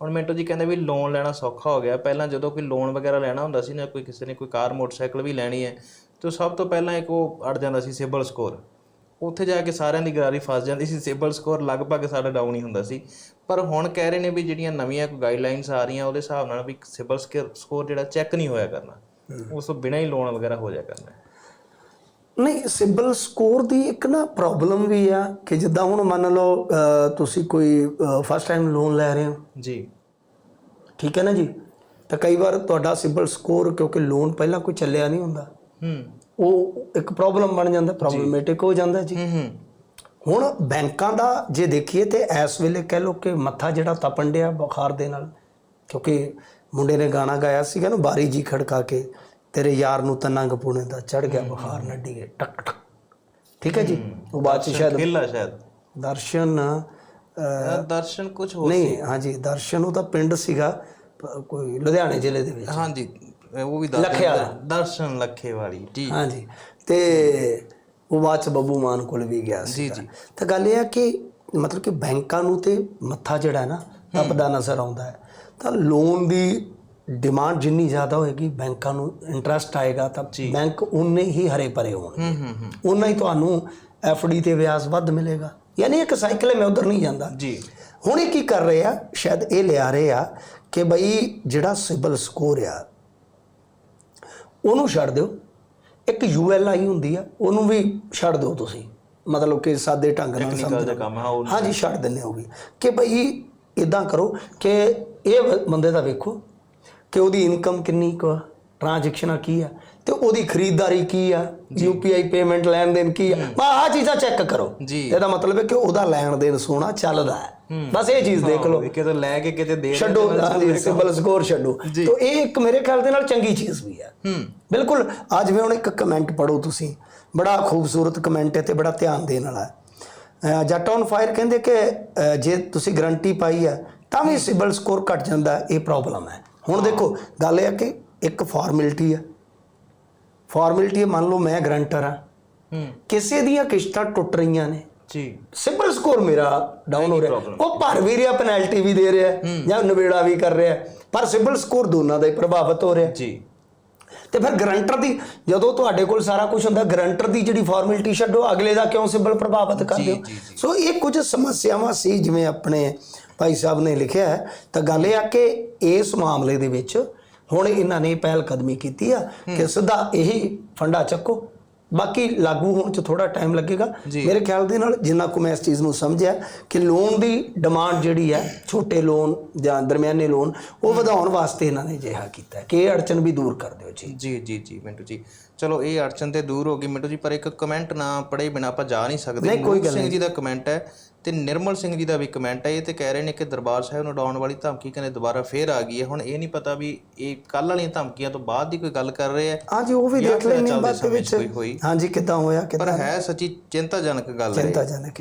ਹੁਣ ਮਿੰਟੂ ਜੀ ਕਹਿੰਦੇ ਵੀ ਲੋਨ ਲੈਣਾ ਸੌਖਾ ਹੋ ਗਿਆ। ਪਹਿਲਾਂ ਜਦੋਂ ਕੋਈ ਲੋਨ ਵਗੈਰਾ ਲੈਣਾ ਹੁੰਦਾ ਸੀ ਨਾ ਕੋਈ ਕਿਸੇ ਨੇ ਕੋਈ ਕਾਰ ਮੋਟਰਸਾਈਕਲ ਵੀ ਲੈਣੀ ਹੈ ਤੇ ਸਭ ਤੋਂ ਪਹਿਲਾਂ ਇੱਕ ਉਹ ਅੜ ਜਾਂਦਾ ਸੀ ਸਿਬਲ ਸਕੋਰ। ਉੱਥੇ ਜਾ ਕੇ ਸਾਰਿਆਂ ਦੀ ਗਰਾਰੀ ਫਸ ਜਾਂਦੀ ਸੀ ਸਿਬਲ ਸਕੋਰ ਲਗਭਗ ਸਾਡਾ ਡਾਊਨ ਹੀ ਹੁੰਦਾ ਸੀ। ਪਰ ਹੁਣ ਕਹਿ ਰਹੇ ਨੇ ਵੀ ਜਿਹੜੀਆਂ ਨਵੀਆਂ ਕੋਈ ਗਾਈਡਲਾਈਨਸ ਆ ਰਹੀਆਂ ਉਹਦੇ ਹਿਸਾਬ ਨਾਲ ਵੀ ਸਿਬਲ ਸਕੋਰ ਜਿਹੜਾ ਚੈੱਕ ਨਹੀਂ ਹੋਇਆ ਕਰਨਾ। ਉਸ ਤੋਂ ਬਿਨਾਂ ਹੀ ਲੋਨ ਵਗੈਰਾ ਹੋ ਜਾਇਆ ਕਰਨਾ। ਨਹੀਂ ਸਿਬਲ ਸਕੋਰ ਦੀ ਇੱਕ ਨਾ ਪ੍ਰੋਬਲਮ ਵੀ ਆ ਕਿ ਜਿੱਦਾਂ ਹੁਣ ਮੰਨ ਲਓ ਤੁਸੀਂ ਕੋਈ ਫਸਟ ਟਾਈਮ ਲੋਨ ਲੈ ਰਹੇ ਹੋ। ਜੀ। ਠੀਕ ਹੈ ਨਾ ਜੀ? ਤਾਂ ਕਈ ਵਾਰ ਤੁਹਾਡਾ ਸਿਬਲ ਸਕੋਰ ਕਿਉਂਕਿ ਲੋਨ ਪਹਿਲਾਂ ਕੋਈ ਚੱਲਿਆ ਨਹੀਂ ਹੁੰਦਾ। ਹੂੰ। ਉਹ ਇੱਕ ਪ੍ਰੋਬਲਮ ਬਣ ਜਾਂਦਾ ਪ੍ਰੋਬਲਮੈਟਿਕ ਹੋ ਜਾਂਦਾ ਜੀ। ਹੂੰ ਹੂੰ। ਹੁਣ ਬੈਂਕਾਂ ਦਾ ਜੇ ਦੇਖੀਏ ਤੇ ਇਸ ਵੇਲੇ ਕਹਿ ਲੋ ਕਿ ਮੱਥਾ ਜਿਹੜਾ ਤਪਣ ਡਿਆ ਬੁਖਾਰ ਦੇ ਨਾਲ ਕਿਉਂਕਿ ਮੁੰਡੇ ਨੇ ਗਾਣਾ ਗਾਇਆ ਸੀਗਾ ਨਾ ਬਾਰੀ ਜੀ ਖੜਕਾ ਕੇ। ਤੇਰੇ ਯਾਰ ਨੂੰ ਤਾਂ ਨੰਗ ਪੁਣੇ ਦਾ ਚੜ ਗਿਆ ਬੁਖਾਰ ਨੱਡੀ ਗਏ ਟਕ ਟਕ। ਠੀਕ ਹੈ ਜੀ? ਉਹ ਬਾਅਦ ਚ ਸ਼ਾਇਦ ਖੇਲਾ ਸ਼ਾਇਦ। ਦਰਸ਼ਨ ਦਰਸ਼ਨ ਕੁਝ ਹੋ ਨਹੀਂ ਹਾਂਜੀ ਦਰਸ਼ਨ ਉਹ ਤਾਂ ਪਿੰਡ ਸੀਗਾ ਕੋਈ ਲੁਧਿਆਣੇ ਜ਼ਿਲ੍ਹੇ ਦੇ ਵਿੱਚ। ਹਾਂਜੀ ਉਹ ਵੀ। ਦਰਸ਼ਨ ਲੱਖੇ ਵਾਲੀ ਜੀ ਹਾਂਜੀ ਤੇ ਉਹ ਬਾਅਦ ਚ ਬੱਬੂ ਮਾਨ ਕੋਲ ਵੀ ਗਿਆ ਸੀ ਜੀ, ਜੀ। ਤਾਂ ਗੱਲ ਇਹ ਆ ਕਿ ਮਤਲਬ ਕਿ ਬੈਂਕਾਂ ਨੂੰ ਤੇ ਮੱਥਾ ਜਿਹੜਾ ਹੈ ਨਾ ਤਪਦਾ ਨਜ਼ਰ ਆਉਂਦਾ ਹੈ। ਤਾਂ ਲੋਨ ਦੀ ਡਿਮਾਂਡ ਜਿੰਨੀ ਜ਼ਿਆਦਾ ਹੋਏਗੀ ਬੈਂਕਾਂ ਨੂੰ ਇੰਟਰਸਟ ਆਏਗਾ ਤਾਂ ਬੈਂਕ ਉਨੇ ਹੀ ਹਰੇ ਭਰੇ ਹੋਣਗੇ। ਹੂੰ ਹੂੰ ਹੂੰ। ਉਨਾ ਹੀ ਤੁਹਾਨੂੰ ਡੀ ਤੇ ਵਿਆਜ ਵੱਧ ਮਿਲੇਗਾ। ਯਾਨੀ ਇੱਕ ਸਾਈਕਲ ਹੈ ਮੈਂ ਉਧਰ ਨਹੀਂ ਜਾਂਦਾ। ਜੀ। ਹੁਣ ਇਹ ਕੀ ਕਰ ਰਹੇ ਆ? ਸ਼ਾਇਦ ਇਹ ਲਿਆ ਰਹੇ ਆ ਕਿ ਬਈ ਜਿਹੜਾ ਸਿਬਲ ਸਕੋਰ ਆ ਉਹਨੂੰ ਛੱਡ ਦਿਓ। ਇੱਕ ਯੂਐਲਆਈ ਹੁੰਦੀ ਆ ਉਹਨੂੰ ਵੀ ਛੱਡ ਦਿਓ ਤੁਸੀਂ। ਮਤਲਬ ਕਿ ਸਾਦੇ ਢੰਗ ਨਾਲ ਟੈਕਨੀਕਲ ਸਮਝ ਦਾ ਕੰਮ ਹੈ ਉਹ ਹਾਂਜੀ ਛੱਡ ਦਿੰਨੇ ਹੋਗੀ। ਕਿ ਭਈ ਇਦਾਂ ਕਰੋ ਕਿ ਇਹ ਬੰਦੇ ਦਾ ਵੇਖੋ ਕਿ ਉਹਦੀ ਇਨਕਮ ਕਿੰਨੀ ਕੁ ਆ? ਟ੍ਰਾਂਜੈਕਸ਼ਨਾਂ ਕੀ ਆ? ਤੇ ਉਹਦੀ ਖਰੀਦਦਾਰੀ ਕੀ ਆ? ਯੂਪੀਆਈ ਪੇਮੈਂਟ ਲੈਣ ਦੇਣ ਕੀ ਆ? ਬਾ ਆਹ ਚੀਜ਼ਾਂ ਚੈੱਕ ਕਰੋ। ਇਹਦਾ ਮਤਲਬ ਹੈ ਕਿ ਉਹਦਾ ਲੈਣ ਦੇਣ ਸੋਹਣਾ ਚੱਲਦਾ ਹੈ। ਬਸ ਇਹ ਚੀਜ਼ ਦੇਖ ਲਓ। ਕਿਤੇ ਲੈ ਕੇ ਕਿਤੇ ਦੇ ਛੱਡੋ ਸਿਬਲ ਸਕੋਰ ਛੱਡੋ। ਤਾਂ ਇਹ ਇੱਕ ਮੇਰੇ ਖਿਆਲ ਦੇ ਨਾਲ ਚੰਗੀ ਚੀਜ਼ ਵੀ ਹੂੰ। ਬਿਲਕੁਲ ਅੱਜ ਵੀ ਹੁਣ ਇੱਕ ਕਮੈਂਟ ਪੜੋ ਤੁਸੀਂ। ਬੜਾ ਖੂਬਸੂਰਤ ਕਮੈਂਟ ਹੈ ਤੇ ਬੜਾ ਧਿਆਨ ਦੇਣ ਵਾਲਾ ਜੱਟ ਔਨ ਫਾਇਰ ਕਹਿੰਦੇ ਕਿ ਜੇ ਤੁਸੀਂ ਗਰੰਟੀ ਪਾਈ ਹੈ ਤਾਂ ਵੀ ਸਿਬਲ ਸਕੋਰ ਘਟ ਜਾਂਦਾ ਇਹ ਪ੍ਰੋਬਲਮ ਹੈ। ਹੁਣ ਦੇਖੋ ਗੱਲ ਇਹ ਹੈ ਕਿ ਇੱਕ ਫਾਰਮੈਲਿਟੀ ਹੈ ਫਾਰਮੈਲਿਟੀ ਮੰਨ ਲਓ ਮੈਂ ਗਰੰਟਰ ਹਾਂ ਹੂੰ। ਕਿਸੇ ਦੀਆਂ ਕਿਸ਼ਤਾਂ ਟੁੱਟ ਰਹੀਆਂ ਨੇ। ਜੀ। ਸਿੰਪਲ ਸਕੋਰ ਮੇਰਾ ਡਾਊਨ ਹੋ ਰਿਹਾ. ਉਹ ਭਰ ਵੀ ਰਿਹਾ ਪੈਨਲਟੀ ਵੀ ਦੇ ਰਿਹਾ ਜਾਂ ਨਵੇੜਾ ਵੀ ਕਰ ਰਿਹਾ। ਪਰ ਸਿੰਪਲ ਸਕੋਰ ਦੋਨਾਂ ਦਾ ਹੀ ਪ੍ਰਭਾਵਿਤ ਹੋ ਰਿਹਾ। ਜੀ। ਤੇ ਫਿਰ ਗਰੰਟਰ ਦੀ ਜਦੋਂ ਤੁਹਾਡੇ ਕੋਲ ਸਾਰਾ ਕੁਝ ਹੁੰਦਾ ਗਰੰਟਰ ਦੀ ਜਿਹੜੀ ਫਾਰਮੈਲਿਟੀ ਛੱਡੋ ਅਗਲੇ ਦਾ ਕਿਉਂ ਸਿੰਬਲ ਪ੍ਰਭਾਵਿਤ ਕਰਦੇ ਹੋ? ਸੋ ਇਹ ਕੁਝ ਸਮੱਸਿਆਵਾਂ ਸੀ ਜਿਵੇਂ ਆਪਣੇ ਭਾਈ ਸਾਹਿਬ ਨੇ ਲਿਖਿਆ ਹੈ। ਤਾਂ ਗੱਲ ਇਹ ਆ ਕਿ ਇਸ ਮਾਮਲੇ ਦੇ ਵਿੱਚ ਹੁਣ ਇਹਨਾਂ ਨੇ ਪਹਿਲ ਕਦਮੀ ਕੀਤੀ ਆ ਕਿ ਸਿੱਧਾ ਇਹੀ ਫੰਡਾ ਚੱਕੋ। ਬਾਕੀ ਲਾਗੂ ਹੋਣ ਚ ਥੋੜਾ ਟਾਈਮ ਲੱਗੇਗਾ। ਮੇਰੇ ਖਿਆਲ ਦੇ ਨਾਲ ਜਿੰਨਾ ਕੁ ਮੈਂ ਇਸ ਚੀਜ਼ ਨੂੰ ਸਮਝਿਆ ਕਿ ਲੋਨ ਦੀ ਡਿਮਾਂਡ ਜਿਹੜੀ ਹੈ ਛੋਟੇ ਲੋਨ ਜਾਂ ਦਰਮਿਆਨੇ ਲੋਨ ਉਹ ਵਧਾਉਣ ਵਾਸਤੇ ਇਹਨਾਂ ਨੇ ਅਜਿਹਾ ਕੀਤਾ ਕਿ ਇਹ ਅੜਚਨ ਵੀ ਦੂਰ ਕਰ ਦਿਓ ਜੀ। ਜੀ ਜੀ ਜੀ ਮਿੰਟੂ ਜੀ। ਚਲੋ ਇਹ ਅੜਚਨ ਤੇ ਦੂਰ ਹੋ ਗਈ ਮਿੰਟੂ ਜੀ ਪਰ ਇੱਕ ਕਮੈਂਟ ਨਾ ਪੜੇ ਬਿਨਾ ਆਪਾਂ ਜਾ ਨਹੀਂ ਸਕਦੇ। ਨਹੀਂ, ਕੋਈ ਮੂਕ ਸਿੰਘ ਜੀ ਦਾ ਕਮੈਂਟ ਹੈ ਤੇ ਨਿਰਮਲ ਸਿੰਘ ਜੀ ਦਾ ਵੀ ਕਮੈਂਟ ਹੈ ਇਹ ਤੇ ਕਹਿ ਰਹੇ ਨੇ ਕਿ ਦਰਬਾਰ ਸਾਹਿਬ ਨੂੰ ਉਡਾਉਣ ਵਾਲੀ ਧਮਕੀ ਕਹਿੰਦੇ ਦੁਬਾਰਾ ਫੇਰ ਆ ਗਈ ਹੈ। ਹੁਣ ਇਹ ਨਹੀਂ ਪਤਾ ਵੀ ਇਹ ਕੱਲ ਵਾਲੀਆਂ ਧਮਕੀਆਂ ਤੋਂ ਬਾਅਦ ਦੀ ਕੋਈ ਗੱਲ ਕਰ ਰਹੇ ਆ ਹਾਂਜੀ ਉਹ ਵੀ ਦੇਖ ਲੈਣੇ ਬਾਅਦ ਦੇ ਵਿੱਚ ਹਾਂਜੀ ਕਿਦਾਂ ਹੋਇਆ ਪਰ ਕਿਦਾਂ ਹੈ ਸੱਚੀ ਚਿੰਤਾਜਨਕ ਗੱਲ ਹੈ ਚਿੰਤਾਜਨਕ